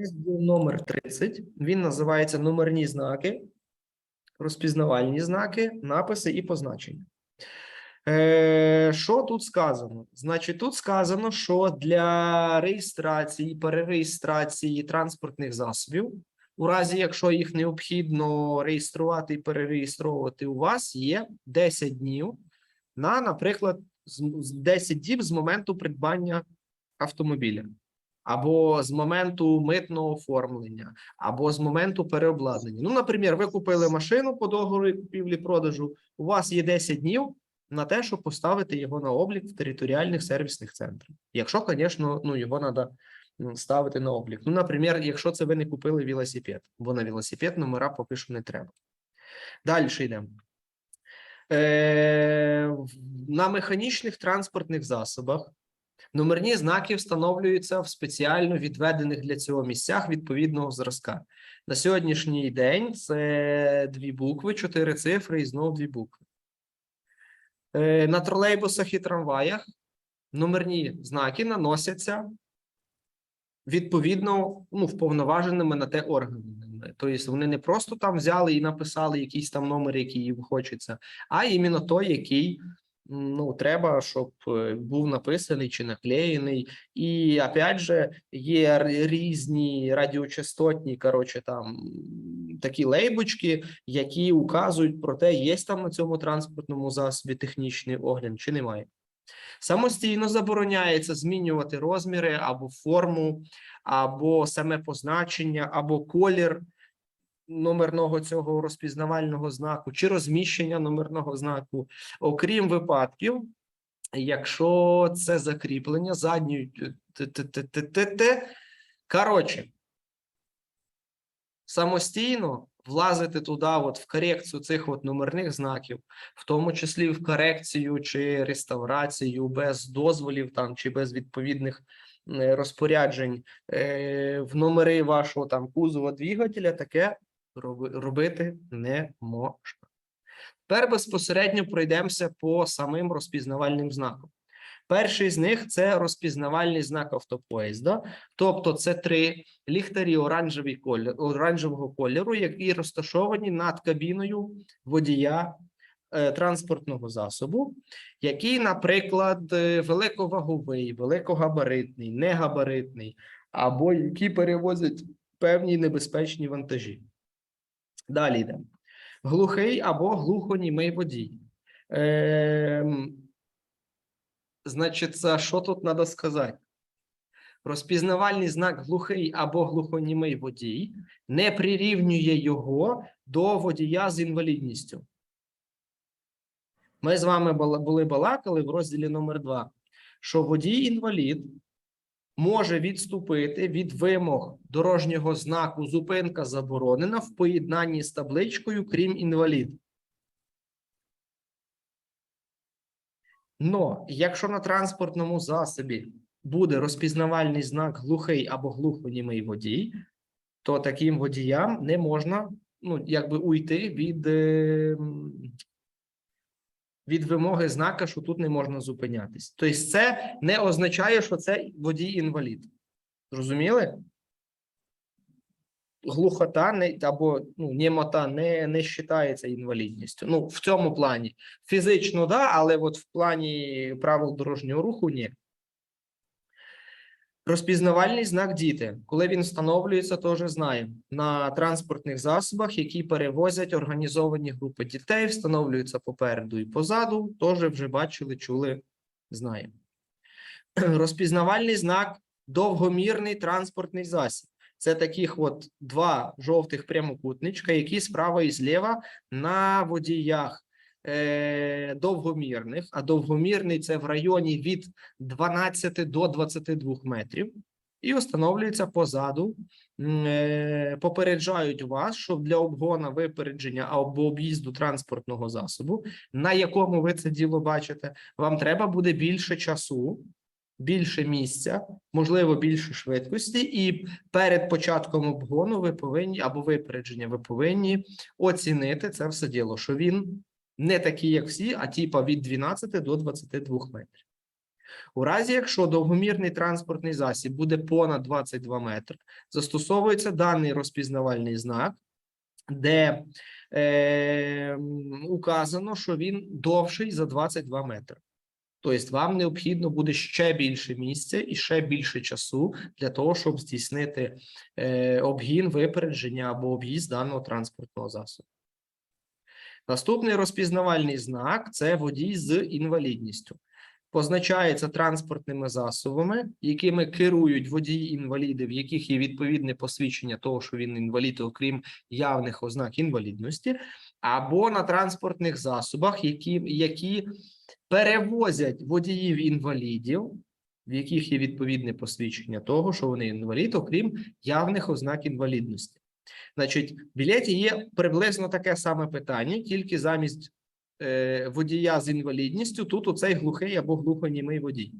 Розділ номер 30. Він називається номерні знаки, розпізнавальні знаки, написи і позначення. Е, що тут сказано? Значить, тут сказано, що для реєстрації, перереєстрації транспортних засобів, у разі, якщо їх необхідно реєструвати і перереєстровувати, у вас є 10 днів на, наприклад, з- з 10 діб з моменту придбання автомобіля, або з моменту митного оформлення, або з моменту переобладнання. Ну, наприклад, ви купили машину по договору купівлі-продажу, у вас є 10 днів на те, щоб поставити його на облік в територіальних сервісних центрах. Якщо, звісно, ну його треба ставити на облік. Ну, наприклад, якщо це ви не купили велосипед, бо на велосипед номера поки що не треба. Далі йдемо. Е, на механічних транспортних засобах номерні знаки встановлюються в спеціально відведених для цього місцях відповідного зразка. На сьогоднішній день це дві букви, чотири цифри і знову дві букви. Е, На тролейбусах і трамваях номерні знаки наносяться відповідно ну, вповноваженими на те органами. Тобто вони не просто там взяли і написали якийсь там номер, який їм хочеться, а іменно той, який ну, треба, щоб е, був написаний чи наклеєний. І опять же, є різні радіочастотні, коротше, там такі лейбочки, які указують про те, є там на цьому транспортному засобі технічний огляд чи немає. Самостійно забороняється змінювати розміри або форму, або саме позначення, або колір номерного цього розпізнавального знаку, чи розміщення номерного знаку, окрім випадків, якщо це закріплення задньою т-т-т-т-т. Коротше, самостійно влазити туди, от в корекцію цих от номерних знаків, в тому числі в корекцію чи реставрацію без дозволів там чи без відповідних е, розпоряджень е, в номери вашого там кузова двигателя, таке робити не можна. Тепер безпосередньо пройдемося по самим розпізнавальним знакам. Перший з них це розпізнавальний знак автопоїзда, тобто це три ліхтарі оранжевий оранжевого кольору, які розташовані над кабіною водія е, транспортного засобу, який, наприклад, е, великоваговий, великогабаритний, негабаритний, або які перевозять певні небезпечні вантажі. Далі йдемо. Глухий або глухонімий водій. Ем, Значить, що тут треба сказати? Розпізнавальний знак глухий або глухонімий водій не прирівнює його до водія з інвалідністю. Ми з вами були балакали в розділі номер 2 що водій-інвалід може відступити від вимог дорожнього знаку зупинка заборонена в поєднанні з табличкою, крім інвалід. Но якщо на транспортному засобі буде розпізнавальний знак глухий або глухонімий водій, то таким водіям не можна ну, якби уйти від, е, від вимоги знака, що тут не можна зупинятись. Тобто, це не означає, що це водій інвалід. Зрозуміли? Глухота не або ну, німота не, не вважається інвалідністю. Ну, в цьому плані. Фізично, да, але от в плані правил дорожнього руху ні. Розпізнавальний знак діти, коли він встановлюється, теж знаємо. На транспортних засобах, які перевозять організовані групи дітей, встановлюються попереду і позаду, теж вже бачили, чули, знаємо. Розпізнавальний знак довгомірний транспортний засіб. Це таких от два жовтих прямокутничка, які справа і зліва на водіях е, довгомірних, а довгомірний це в районі від 12 до 22 метрів, і встановлюється позаду. е, Попереджають вас, що для обгона випередження або об'їзду транспортного засобу, на якому ви це діло бачите, вам треба буде більше часу, більше місця, можливо, більше швидкості, і перед початком обгону ви повинні або випередження, ви повинні оцінити це все діло, що він не такий, як всі, а типа від 12 до 22 метрів. У разі, якщо довгомірний транспортний засіб буде понад 22 метри, застосовується даний розпізнавальний знак, де е, указано, що він довший за 22 метри. Тобто вам необхідно буде ще більше місця і ще більше часу для того, щоб здійснити е, обгін, випередження або об'їзд даного транспортного засобу. Наступний розпізнавальний знак це водій з інвалідністю. Позначається транспортними засобами, якими керують водії-інваліди, в яких є відповідне посвідчення того, що він інвалід, окрім явних ознак інвалідності, або на транспортних засобах, які, які перевозять водіїв-інвалідів, в яких є відповідне посвідчення того, що вони інвалід, окрім явних ознак інвалідності. Значить, в білеті є приблизно таке саме питання, тільки замість е, водія з інвалідністю, тут оцей глухий або глухонімий водій.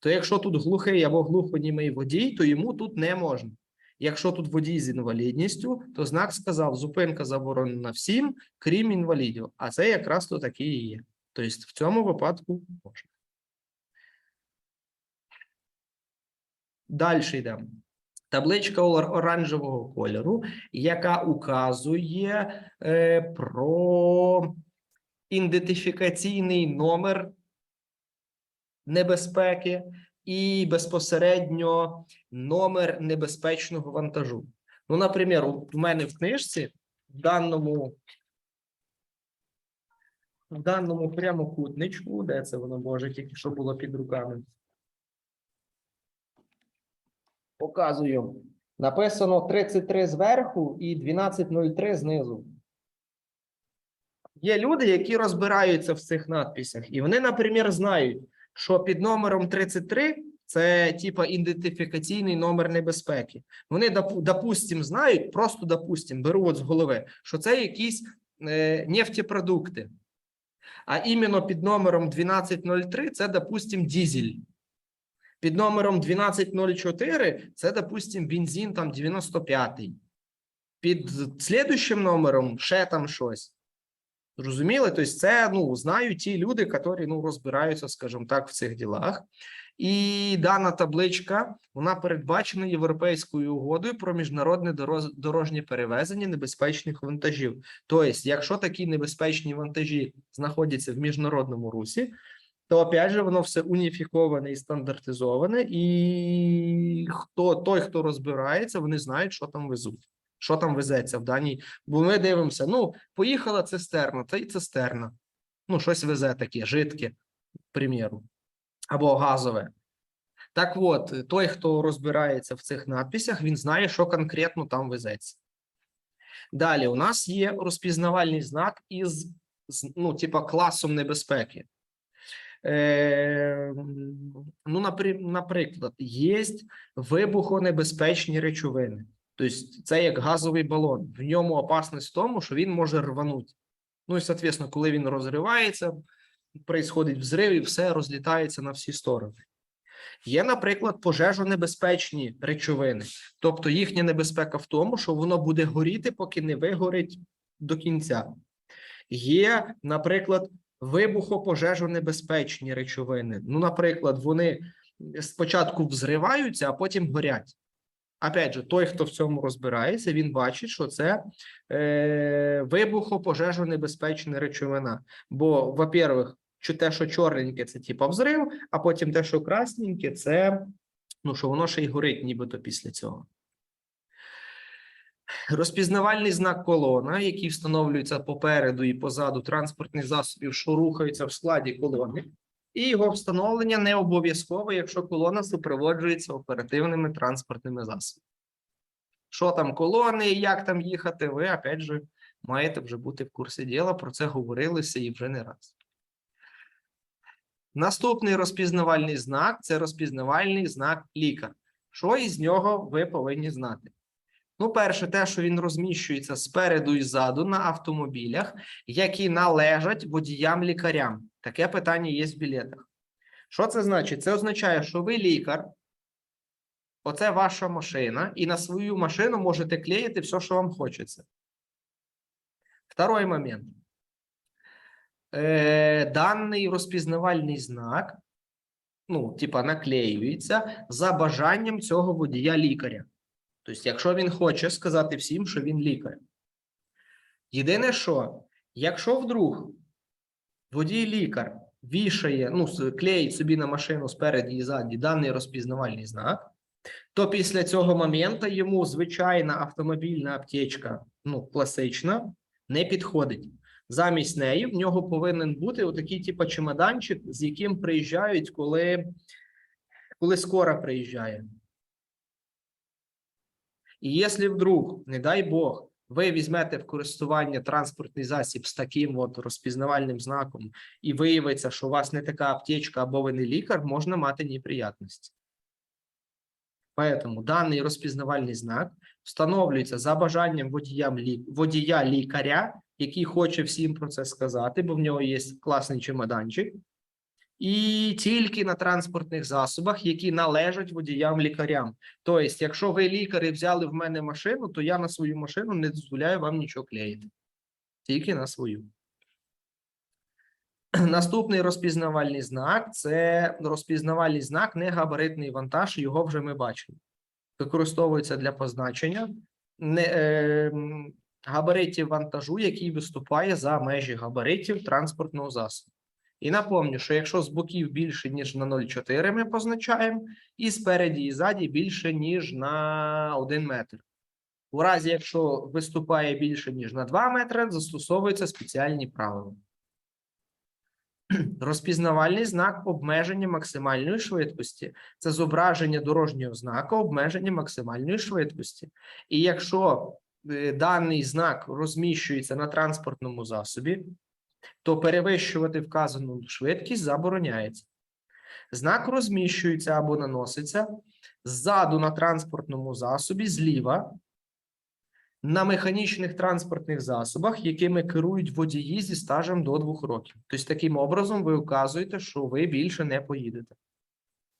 То якщо тут глухий або глухонімий водій, то йому тут не можна. Якщо тут водій з інвалідністю, то знак сказав: зупинка заборонена всім, крім інвалідів. А це якраз то такі і є. Тобто в цьому випадку можна. Далі йдемо. Табличка ор- оранжевого кольору, яка указує е, про ідентифікаційний номер небезпеки і безпосередньо номер небезпечного вантажу. Ну, наприклад, у мене в книжці в даному в даному прямокутничку, де це воно може, тільки що було під руками. Показую. Написано 33 зверху і 1203 знизу. Є люди, які розбираються в цих надписях, і вони, наприклад, знають, що під номером 33 це типа ідентифікаційний номер небезпеки. Вони, допу- допустим, знають, просто допустим, беру от з голови, що це якісь е, нефтепродукти. А іменно під номером 1203 це, допустим, дізель. Під номером 1204 це, допустим, бензин там 95-й. Під слідущим номером ще там щось. Зрозуміли? Тобто, це ну, знають ті люди, які ну, розбираються, скажімо так, в цих ділах. І дана табличка вона передбачена Європейською угодою про міжнародне дорожнє перевезення небезпечних вантажів. Тобто, якщо такі небезпечні вантажі знаходяться в міжнародному русі, то опять же воно все уніфіковане і стандартизоване, і хто той, хто розбирається, вони знають, що там везуть, що там везеться в даній. Бо ми дивимося: ну, поїхала цистерна, та й цистерна. Ну, щось везе таке, жидке, приміру, або газове. Так от, той, хто розбирається в цих надписях, він знає, що конкретно там везеться. Далі, у нас є розпізнавальний знак із, ну, типа, класом небезпеки. Е, ну, наприклад, є вибухонебезпечні речовини. Тобто, це як газовий балон. В ньому опасність в тому, що він може рванути. Ну і, соответственно, коли він розривається, происходить взрив і все розлітається на всі сторони. Є, наприклад, пожежонебезпечні речовини. Тобто їхня небезпека в тому, що воно буде горіти, поки не вигорить до кінця. Є, наприклад, вибухопожежонебезпечні речовини. Ну, наприклад, вони спочатку взриваються, а потім горять. Опять же, той, хто в цьому розбирається, він бачить, що це е, вибухопожежонебезпечна речовина. Бо, во-первых, те, що чорненьке, це типа взрив, а потім те, що красненьке, це ну, що воно ще й горить, нібито після цього. Розпізнавальний знак колона, який встановлюється попереду і позаду транспортних засобів, що рухаються в складі колони, і його встановлення не обов'язково, якщо колона супроводжується оперативними транспортними засобами. Що там колони, як там їхати, ви опять же маєте вже бути в курсі діла. Про це говорилося і вже не раз. Наступний розпізнавальний знак це розпізнавальний знак лікар. Що із нього ви повинні знати? Ну, перше, те, що він розміщується спереду і ззаду на автомобілях, які належать водіям-лікарям. Таке питання є в білетах. Що це значить? Це означає, що ви лікар, оце ваша машина, і на свою машину можете клеїти все, що вам хочеться. Второй момент. Е, даний розпізнавальний знак ну, типа, наклеюється за бажанням цього водія лікаря. Тобто, якщо він хоче сказати всім, що він лікар. Єдине, що якщо вдруг водій лікар вішає, ну, клеїть собі на машину спереді і ззаді даний розпізнавальний знак, то після цього моменту йому звичайна автомобільна аптечка, ну, класична, не підходить. Замість неї в нього повинен бути отакий, типу, чемоданчик, з яким приїжджають, коли, коли скора приїжджає. І якщо вдруг, не дай Бог, ви візьмете в користування транспортний засіб з таким от розпізнавальним знаком, і виявиться, що у вас не така аптечка або ви не лікар, можна мати неприятності. Поэтому даний розпізнавальний знак встановлюється за бажанням водія лікаря, який хоче всім про це сказати, бо в нього є класний чемоданчик, і тільки на транспортних засобах, які належать водіям лікарям. Тобто, якщо ви лікар і взяли в мене машину, то я на свою машину не дозволяю вам нічого клеїти. Тільки на свою. Наступний розпізнавальний знак це розпізнавальний знак негабаритний вантаж. Його вже ми бачили. Використовується для позначення не, е, габаритів вантажу, який виступає за межі габаритів транспортного засобу. І напомню, що якщо з боків більше, ніж на 0,4 ми позначаємо, і спереді і ззаді більше, ніж на 1 метр. У разі, якщо виступає більше, ніж на 2 метри, застосовуються спеціальні правила. Розпізнавальний знак обмеження максимальної швидкості це зображення дорожнього знака обмеження максимальної швидкості. І якщо е, даний знак розміщується на транспортному засобі, то перевищувати вказану швидкість забороняється. Знак розміщується або наноситься ззаду на транспортному засобі зліва на механічних транспортних засобах, якими керують водії зі стажем до двох років. Тобто, таким образом, ви вказуєте, що ви більше не поїдете.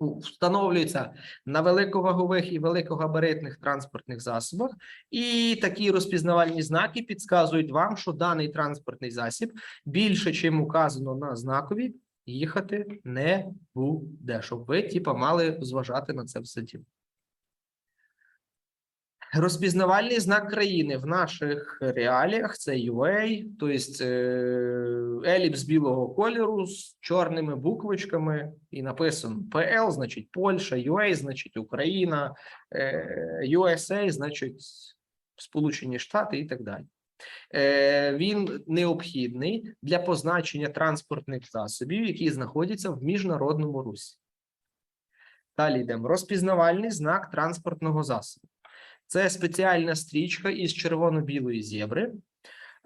Встановлюється на великовагових і великогабаритних транспортних засобах, і такі розпізнавальні знаки підказують вам, що даний транспортний засіб більше, чим указано на знакові, їхати не буде, щоб ви, типа, мали зважати на це все діло. Розпізнавальний знак країни в наших реаліях це UA, тобто е, еліпс білого кольору з чорними буквочками, і написано PL, значить Польща, UA, значить Україна, е, USA, значить Сполучені Штати і так далі. Е, Він необхідний для позначення транспортних засобів, які знаходяться в міжнародному русі. Далі йдемо. Розпізнавальний знак транспортного засобу. Це спеціальна стрічка із червоно-білої зебри.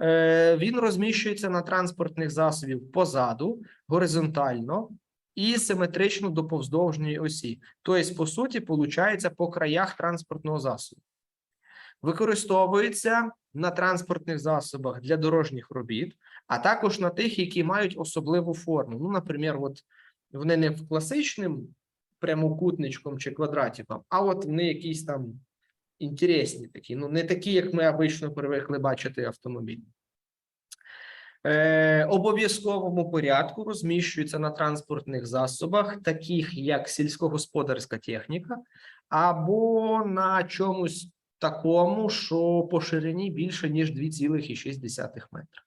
Е, Він розміщується на транспортних засобів позаду, горизонтально і симетрично до повздовжньої осі. Тобто, по суті, виходить по краях транспортного засобу. Використовується на транспортних засобах для дорожніх робіт, а також на тих, які мають особливу форму. Ну, наприклад, от вони не в класичним прямокутничком чи квадратиком, а от вони якісь там інтересні такі, ну не такі, як ми обично привикли бачити автомобіль. Е, обов'язковому порядку розміщуються на транспортних засобах, таких як сільськогосподарська техніка, або на чомусь такому, що по ширині більше, ніж 2,6 метра.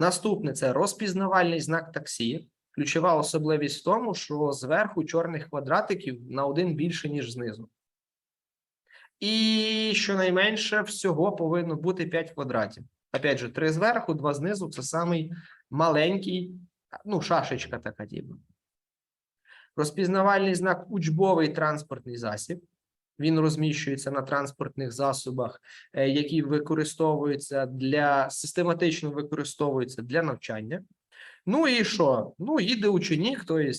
Наступне це розпізнавальний знак таксі. Ключова особливість в тому, що зверху чорних квадратиків на один більше, ніж знизу. І щонайменше всього повинно бути 5 квадратів. Опять же, 3 зверху, 2 знизу це самий маленький, ну, шашечка така типу. Розпізнавальний знак учбовий транспортний засіб. Він розміщується на транспортних засобах, е, які використовуються для систематично використовуються для навчання. Ну і що? Ну, їде ученик, тобто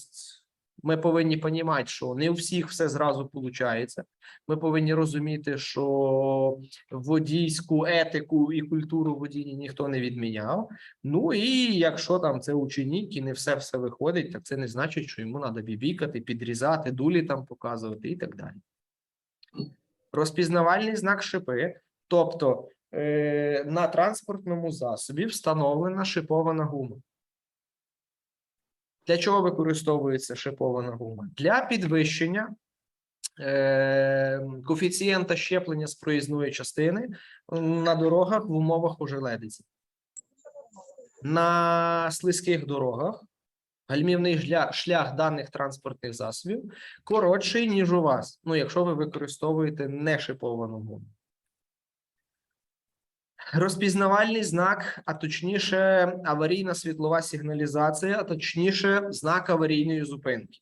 ми повинні розуміти, що не у всіх все зразу виходить. Ми повинні розуміти, що водійську етику і культуру водіння ніхто не відміняв. Ну і якщо там це ученик і не все все виходить, так це не значить, що йому треба бібікати, підрізати, дулі там показувати і так далі. Розпізнавальний знак шипи, тобто е, на транспортному засобі встановлена шипована гума. Для чого використовується шипована гума? Для підвищення е, коефіцієнта щеплення з проїзної частини на дорогах в умовах ожеледиці. На слизьких дорогах гальмівний шлях, шлях даних транспортних засобів коротший, ніж у вас. Ну, якщо ви використовуєте не шиповану гуму. Розпізнавальний знак, а точніше, аварійна світлова сигналізація, а точніше, знак аварійної зупинки.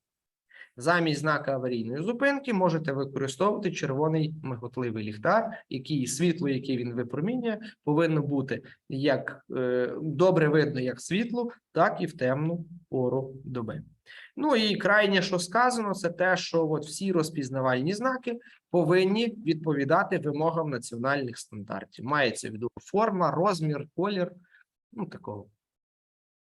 Замість знака аварійної зупинки можете використовувати червоний миготливий ліхтар, який світло, яке він випромінює, повинно бути як е, добре видно як світло, так і в темну пору доби. Ну і крайнє, що сказано, це те, що от всі розпізнавальні знаки повинні відповідати вимогам національних стандартів. Мається в виду форма, розмір, колір, ну такого.